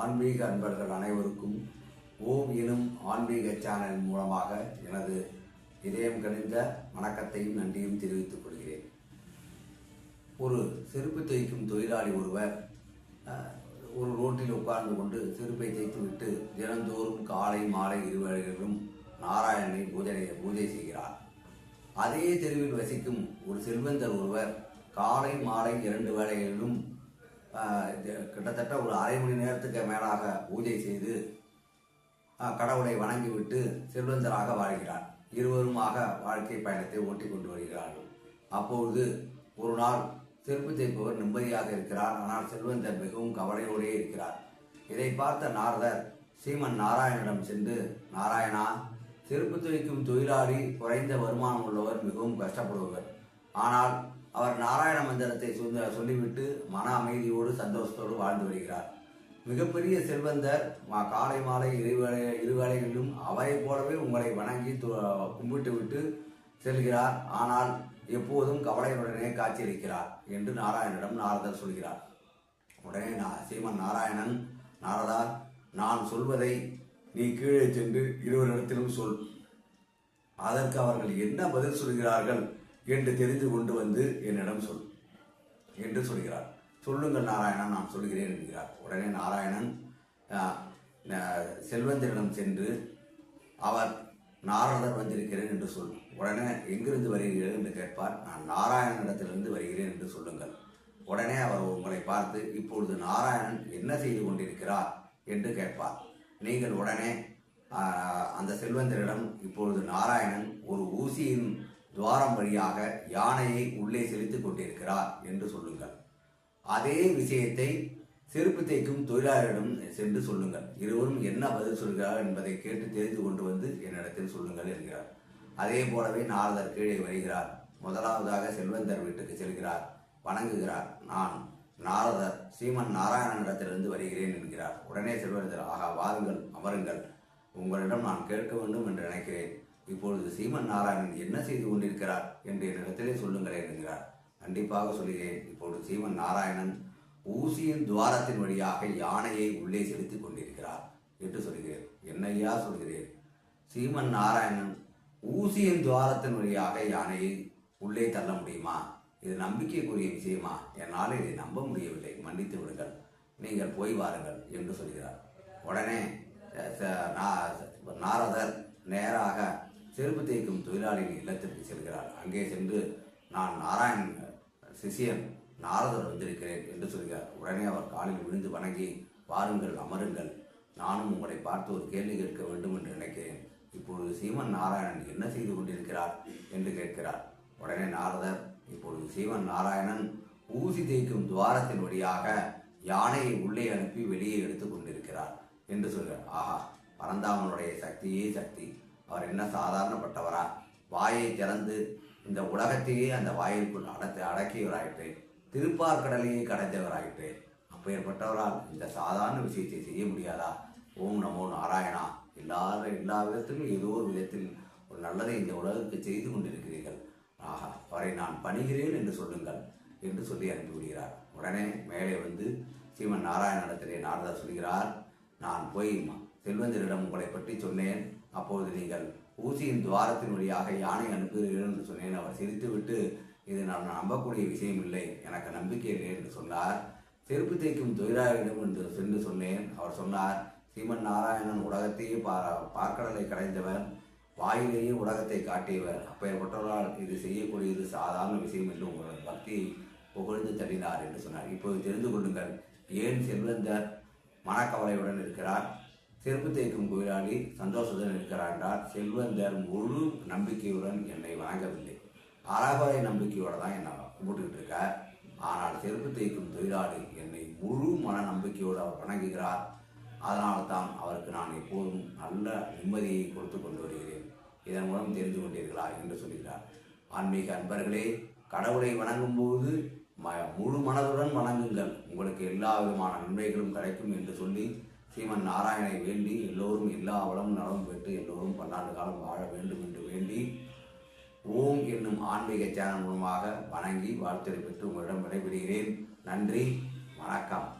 ஆன்மீக அன்பர்கள் அனைவருக்கும் ஓம் எனும் ஆன்மீக சேனல் மூலமாக எனது இதயம் கணிந்த வணக்கத்தையும் நன்றியும் தெரிவித்துக் கொள்கிறேன். ஒரு செருப்பு தைக்கும் தொழிலாளி ஒருவர் ஒரு ரோட்டில் உட்கார்ந்து கொண்டு செருப்பை தைத்துவிட்டு தினந்தோறும் காலை மாலை இருவேளைகளிலும் நாராயணனை பூஜனை பூஜை செய்கிறார். அதே தெருவில் வசிக்கும் ஒரு செல்வந்தர் ஒருவர் காலை மாலை இரண்டு வேளைகளிலும் கிட்டத்தட்ட ஒரு அரை மணி நேரத்துக்கு மேலாக பூஜை செய்து கடவுளை வணங்கிவிட்டு செல்வந்தராக வாழ்கிறார். இருவருமாக வாழ்க்கை பயணத்தை ஓட்டிக் கொண்டு வருகிறார்கள். அப்பொழுது ஒரு நாள் செருப்பு தைப்பவர் நிம்மதியாக இருக்கிறார். ஆனால் செல்வந்தர் மிகவும் கவலையோடே இருக்கிறார். இதை பார்த்த நாரதர் ஸ்ரீமன் நாராயணனிடம் சென்று நாராயணா செருப்பு துவைக்கும் தொழிலாளி குறைந்த வருமானம் உள்ளவர் மிகவும் கஷ்டப்படுபவர். ஆனால் அவர் நாராயண மந்திரத்தை சொல்லிவிட்டு மன அமைதியோடு சந்தோஷத்தோடு வாழ்ந்து வருகிறார். மிகப்பெரிய செல்வந்தர் மா- காலை மாலை இருவேளை இருவேளைகளிலும் அவரைப் போலவே உங்களை வணங்கி கும்பிட்டு விட்டு செல்கிறார். ஆனால் எப்போதும் கவலையுடனே காட்சியளிக்கிறார் என்று நாராயணனிடம் நாரதர் சொல்கிறார். உடனே நான் சீமன் நாராயணன் நாரதா நான் சொல்வதை நீ கீழே சென்று இருவரிடத்திலும் சொல். அதற்கு அவர்கள் என்ன பதில் சொல்கிறார்கள்? என்று தெரிந்து கொண்டு வந்து என்னிடம் சொல் என்று சொல்கிறார். சொல்லுங்கள் நாராயணன் நான் சொல்கிறேன் என்கிறார். உடனே நாராயணன் செல்வந்தரிடம் சென்று அவர் நாரதர் வந்திருக்கிறேன் என்று சொல். உடனே எங்கிருந்து வருகிறீர்கள்? என்று கேட்பார். நான் நாராயணனிடத்திலிருந்து வருகிறேன் என்று சொல்லுங்கள். உடனே அவர் உங்களை பார்த்து இப்பொழுது நாராயணன் என்ன செய்து கொண்டிருக்கிறார்? என்று கேட்பார். நீங்கள் உடனே அந்த செல்வந்தரிடம் இப்பொழுது நாராயணன் ஒரு ஊசியின் துவாரம் வழியாக யானையை உள்ளே செலுத்திக் கொண்டிருக்கிறார் என்று சொல்லுங்கள். அதே விஷயத்தை செருப்பு தைக்கும் தொழிலாளரிடம் சென்று சொல்லுங்கள். இருவரும் என்ன பதில் சொல்கிறார் என்பதை கேட்டு தெரிந்து கொண்டு வந்து என்னிடத்தில் சொல்லுங்கள் என்கிறார். அதே போலவே நாரதர் கீழே வருகிறார். முதலாவதாக செல்வந்தர் வீட்டுக்கு செல்கிறார். வணங்குகிறார். நான் நாரதர் ஸ்ரீமன் நாராயணனிடத்திலிருந்து வருகிறேன் என்கிறார். உடனே செல்வந்தர் ஆகா வாருங்கள் அமருங்கள். உங்களிடம் நான் கேட்க வேண்டும் என்று நினைக்கிறேன். இப்பொழுது சீமன் நாராயணன் என்ன செய்து கொண்டிருக்கிறார் என்று என்னிடத்திலே சொல்லுங்களேன் என்கிறார். கண்டிப்பாக சொல்கிறேன். இப்பொழுது சீமன் நாராயணன் ஊசியின் துவாரத்தின் வழியாக யானையை உள்ளே செலுத்திக் கொண்டிருக்கிறார் என்று சொல்கிறேன். என்னையா சொல்கிறேன்? சீமன் நாராயணன் ஊசியின் துவாரத்தின் வழியாக யானையை உள்ளே தள்ள முடியுமா? இது நம்பிக்கைக்குரிய விஷயமா? என்னால் இதை நம்ப முடியவில்லை. மன்னித்து விடுங்கள். நீங்கள் போய் வாருங்கள் என்று சொல்கிறார். உடனே நாரதர் நேராக செருப்பு தேய்க்கும் தொழிலாளியின் இல்லத்திற்கு செல்கிறார். அங்கே சென்று நான் நாராயணன் சிஷியன் நாரதர் வந்திருக்கிறேன் என்று சொல்கிறார். உடனே அவர் காலில் விழுந்து வணங்கி வாருங்கள் அமருங்கள். நானும் உங்களை பார்த்து ஒரு கேள்வி கேட்க வேண்டும் என்று நினைக்கிறேன். இப்பொழுது சீமன் நாராயணன் என்ன செய்து கொண்டிருக்கிறார்? என்று கேட்கிறார். உடனே நாரதர் இப்பொழுது சீமன் நாராயணன் ஊசி தேய்க்கும் துவாரத்தின் வழியாக யானையை உள்ளே அனுப்பி வெளியே எடுத்துக் கொண்டிருக்கிறார். என்று சொல்கிறார். ஆஹா பரந்தாமனுடைய சக்தியே சக்தி. அவர் என்ன சாதாரணப்பட்டவரா? வாயை திறந்து இந்த உலகத்தையே அந்த வாயிற்குள் அடத்து அடக்கியவராயிற்றே திருப்பார்கடலையே கடைந்தவராயிற்று அப்பேற்பட்டவரால் இந்த சாதாரண விஷயத்தை செய்ய முடியாதா? ஓம் நமோ நாராயணா. எல்லார எல்லா விதத்திலும் ஏதோ ஒரு விதத்தில் ஒரு நல்லதை இந்த உலகுக்கு செய்து கொண்டிருக்கிறீர்கள். ஆகா அவரை நான் பணிகிறேன் என்று சொல்லுங்கள் என்று சொல்லி அனுப்பிவிடுகிறார். உடனே மேலே வந்து ஸ்ரீமன் நாராயணத்திலே நாரதர் சொல்கிறார் நான் போய் செல்வந்தரிடம் உங்களை பற்றி சொன்னேன். அப்போது நீங்கள் ஊசியின் துவாரத்தின் வழியாக யானை அனுப்புகிறீர்கள் என்று சொன்னேன். அவர் சிரித்துவிட்டு இது நான் நம்பக்கூடிய விஷயம் இல்லை எனக்கு நம்பிக்கை இல்லை என்று சொன்னார். செருப்பு தேய்க்கும் தொழிலாளியிடம் என்று சென்று சொன்னேன். அவர் சொன்னார் சீமன் நாராயணன் உலகத்தையே பா பார்க்கடலை கடைந்தவர் வாயிலேயே உலகத்தை காட்டியவர். அப்பேற்பட்டவரால் இது செய்யக்கூடியது சாதாரண விஷயம் என்று உங்களது பக்தியை புகழ்ந்து தள்ளினார் என்று சொன்னார். இப்போது தெரிந்து கொள்ளுங்கள் ஏன் செல்வந்தர் மனக்கவலையுடன் இருக்கிறார்? செருப்பு தேய்க்கும் தொழிலாளி சந்தோஷத்துடன் இருக்கிறார் செல்வந்தர் முழு நம்பிக்கையுடன் என்னை வணங்கவில்லை அறகுறை நம்பிக்கையோடு தான் என்னை கும்பிட்டுக்கிட்டு இருக்கார். ஆனால் செருப்பு தேய்க்கும் தொழிலாளி என்னை முழு மன நம்பிக்கையோடு அவர் வணங்குகிறார். அதனால் தான் அவருக்கு நான் எப்போதும் நல்ல நிம்மதியை கொடுத்து கொண்டு வருகிறேன். இதன் மூலம் தெரிந்து கொண்டீர்களா என்று சொல்கிறார். ஆன்மீக அன்பர்களே கடவுளை வணங்கும்போது ம முழு மனதுடன் வணங்குங்கள். உங்களுக்கு எல்லா விதமான நன்மைகளும் கிடைக்கும் என்று சொல்லி ஸ்ரீமன் நாராயணை வேண்டி எல்லோரும் எல்லா வளமும் நலமும் பெற்று எல்லோரும் பன்னாண்டு காலம் வாழ வேண்டும் என்று வேண்டி ஓம் என்னும் ஆன்மீக சேனல் மூலமாக வணங்கி வாழ்த்துரை பெற்று உங்களிடம் விடைபெறுகிறேன். நன்றி. வணக்கம்.